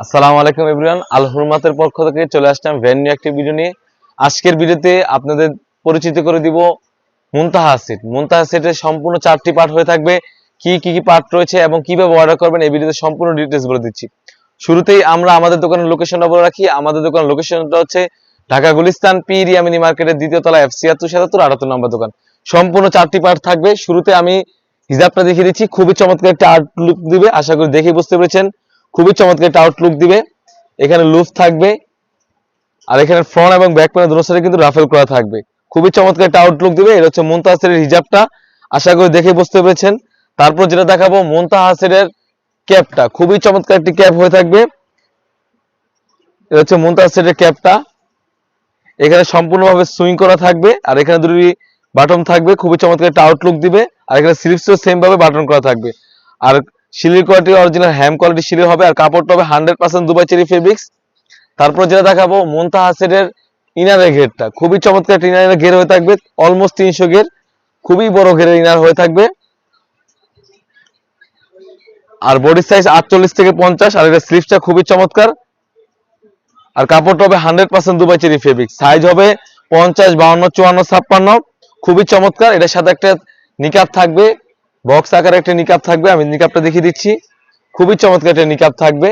আসসালামু আলাইকুম এভরিওয়ান, আল হুরমাতের পক্ষ থেকে চলে আসলাম ভ্যান একটি ভিডিও নিয়ে। আজকের ভিডিওতে আপনাদের পরিচিত করে দিব মুনতাহা সেট মুনতাহা সেটের সম্পূর্ণ চারটি পার্ট হয়ে থাকবে, কি কি কি পার্ট রয়েছে এবং কীভাবে অর্ডার করবেন এই ভিডিওতে সম্পূর্ণ ডিটেলস বলে দিচ্ছি। শুরুতেই আমরা আমাদের দোকানের লোকেশনটা বলে রাখি। আমাদের দোকানের লোকেশনটা হচ্ছে ঢাকা গুলিস্তান পি রিয়ামিনি মার্কেটের দ্বিতীয় তলা এফ ছিয়াত্তর, সাতাত্তর, আটাত্তর নম্বর দোকান। সম্পূর্ণ চারটি পার্ট থাকবে। শুরুতে আমি হিজাবটা দেখিয়ে দিচ্ছি। খুবই চমৎকার একটা আর্ট লুক দিবে। আশা করি দেখে বুঝতে পেরেছেন। খুবই চমৎকার একটা আউটলুক দিবে। এখানে লুফ থাকবে। আর এখানে ফ্রন্ট এবং ব্যাক প্যানেল দুটো কিন্তু রাফেল করা থাকবে। খুবই চমৎকার একটা আউটলুক দিবে। এটা হচ্ছে মুনতাহাসের হিজাবটা। আশা করি দেখে বুঝতে পেরেছেন। তারপর যেটা দেখাবো মুনতাহাসের ক্যাপটা খুবই চমৎকার একটি ক্যাপ হয়ে থাকবে। এটা হচ্ছে মুনতাহাসের ক্যাপটা এখানে সম্পূর্ণভাবে সুইং করা থাকবে। আর এখানে দুটি বাটন থাকবে। খুবই চমৎকার একটা আউটলুক দিবে। আর এখানে স্লিপসও সেম ভাবে বাটন করা থাকবে। আর শিলির কোয়ালিটি অরিজিনাল হ্যাম কোয়ালিটি শিলির হবে, আর কাপড়টা হবে hundred percent Dubai cherry fabrics তারপর যেটা দেখাবো, মুনতাহা সেটের ইনারের ঘেরটা। খুবই চমৎকার একটা ইনারের ঘের হয়ে থাকবে অলমোস্ট তিনশো ঘের। খুবই বড় ঘেরের ইনার হয়ে থাকবে। আর বডি সাইজ আটচল্লিশ থেকে পঞ্চাশ, আর এটা স্লিপসটা খুবই চমৎকার। আর কাপড়টা হবে hundred percent Dubai cherry fabric size হবে পঞ্চাশ, বাউন্ন, চুয়ান্ন, ছাপ্পান্ন। খুবই চমৎকার। এটার সাথে একটা নিকাপ থাকবে। বক্স আকারে একটা নিকাপ থাকবে, আমি নিকাপটা দেখিয়ে দিচ্ছি। খুবই চমৎকার একটা নিকাপ থাকবে।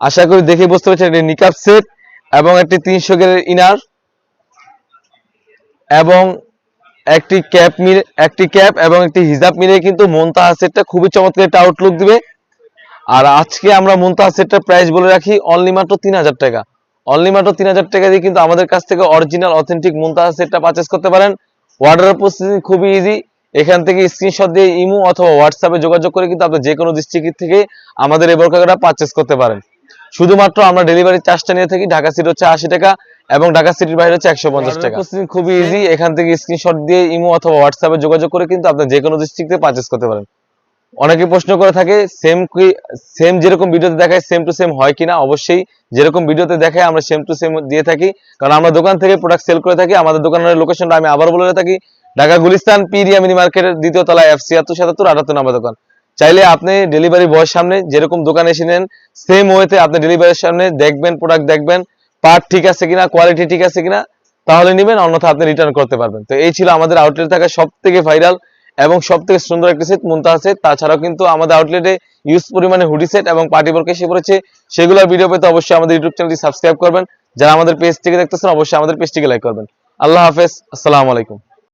আশা করি দেখে বুঝতে পারছেন এটা নিকাপ সেট এবং একটি তিনশো গেরের ইনার এবং একটি ক্যাপ মিলে একটি ক্যাপ এবং একটি হিজাব মিলে কিন্তু মুনতাহা সেটটা খুবই চমৎকার একটা আউটলুক দিবে। আর আজকে আমরা মুনতাহা সেটটার প্রাইস বলে রাখি অনলি মাত্র তিন হাজার টাকা। অনলি মাত্র তিন হাজার টাকা দিয়ে কিন্তু আমাদের কাছ থেকে অরিজিনাল অথেন্টিক মুনতাহা সেটটা পারচেস করতে পারেন। অর্ডারের প্রসেসিং খুবই ইজি এখান থেকে স্ক্রিনশট দিয়ে ইমো অথবা হোয়াটসঅ্যাপে যোগাযোগ করে কিন্তু আপনি যে কোনো ডিস্ট্রিক্ট থেকে আমাদের এই বোরকাটা পারচেস করতে পারেন। শুধুমাত্র আমরা ডেলিভারি চার্জটা নিয়ে থাকি ঢাকা সিটি হচ্ছে আশি টাকা এবং ঢাকা সিটির বাইরে হচ্ছে একশো পঞ্চাশ টাকা। খুবই ইজি এখান থেকে স্ক্রিনশট দিয়ে ইমো অথবা হোয়াটসঅ্যাপে যোগাযোগ করে কিন্তু আপনি যে কোনো ডিস্ট্রিক্টে পারচেস করতে পারেন। অনেকে প্রশ্ন করে থাকে সেম কি সেম যেরকম ভিডিওতে দেখায় সেম টু সেম হয় কিনা? অবশ্যই যেরকম ভিডিওতে দেখায়, আমরা সেম টু সেম দিয়ে থাকি। কারণ আমরা দোকান থেকে প্রোডাক্ট সেল করে থাকি, আমাদের দোকানের লোকেশনটা আমি আবার বলে থাকি। ঢাকা গুলিস্তান পিরিয়া মিনি মার্কেটের দ্বিতীয় তলায় এফ ছিয়াত্তর সাতাত্তর, আটাত্তর নম্বর দোকান। চাইলে আপনি ডেলিভারি বয়ের সামনে যেরকম দোকানে এসে নেন সেম ওয়েতে আপনি ডেলিভারির সামনে দেখবেন প্রোডাক্ট দেখবেন পার্ট ঠিক আছে কিনা কোয়ালিটি ঠিক আছে কিনা, তাহলে নেবেন, অন্যথা আপনি রিটার্ন করতে পারবেন। তো এই ছিল আমাদের আউটলেট থাকা সব থেকে ভাইরাল এবং সব থেকে সুন্দর একটি সেট মুনতাহা সেট তাছাড়াও কিন্তু আমাদের আউটলেটে ইউজ পরিমাণে হুডি সেট এবং পার্টি বোর্ড এসে পড়েছে। সেগুলোর ভিডিও পেতে অবশ্যই আমাদের ইউটিউব চ্যানেলটি সাবস্ক্রাইব করবেন। যারা আমাদের পেজ থেকে দেখতেছেন, অবশ্যই আমাদের পেজটিকে লাইক করবেন। আল্লাহ হাফেজ। আসসালামু আলাইকুম।